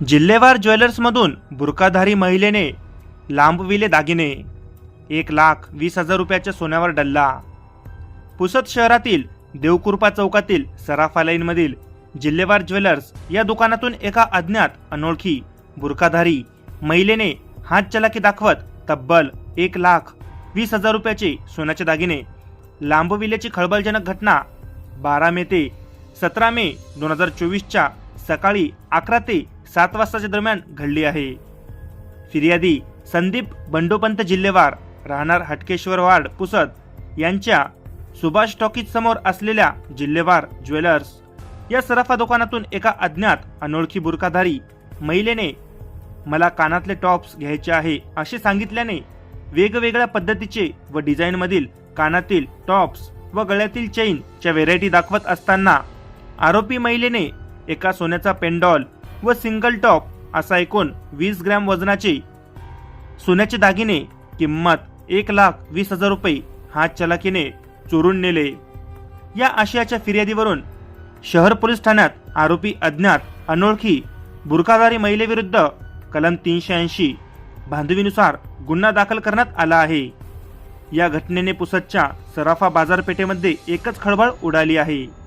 जिल्हेवार ज्वेलर्समधून बुरकाधारी महिलेने लांबविले दागिने. एक लाख वीस हजार रुपयाच्या सोन्यावर डल्ला. पुसद शहरातील देवकुर्पा चौकातील सराफा लाईनमधील जिल्हेवार ज्वेलर्स या दुकानातून एका अज्ञात अनोळखी बुरकाधारी महिलेने हात चलाकी दाखवत तब्बल एक लाख वीस हजार रुपयाचे सोन्याचे दागिने. लांबविल्याची खळबळजनक घटना बारा मे ते सतरा मे दोन हजार चोवीसच्या सकाळी अकरा ते सात वाजताच्या दरम्यान घडली आहे. फिर्यादी संदीप बंडोपंत जिल्हेवार राहणार हटकेश्वर वार्ड पुसद यांच्या सुभाष टॉकीज समोर असलेल्या जिल्हेवार ज्वेलर्स या सराफा दुकानातून एका अज्ञात अनोळखी बुरकाधारी महिलेने मला कानातले टॉप्स घ्यायचे आहे असे सांगितल्याने वेगवेगळ्या पद्धतीचे व डिझाईनमधील कानातील टॉप्स व गळ्यातील चेनच्या व्हेरायटी दाखवत असताना आरोपी महिलेने एका सोन्याचा पेंडॉल व सिंगल टॉप असा एकूण वीस ग्रॅम वजनाचे. सोन्याचे दागिने किंमत एक लाख वीस हजार रुपये हात चलाकीने चोरून नेले. या आशयाच्या फिर्यादीवरून शहर पोलीस ठाण्यात आरोपी अज्ञात अनोळखी बुरखाधारी महिलेविरुद्ध कलम तीनशे ऐंशी बांधवीनुसार गुन्हा दाखल करण्यात आला आहे. या घटनेने पुसदच्या सराफा बाजारपेठेमध्ये एकच खळबळ उडाली आहे.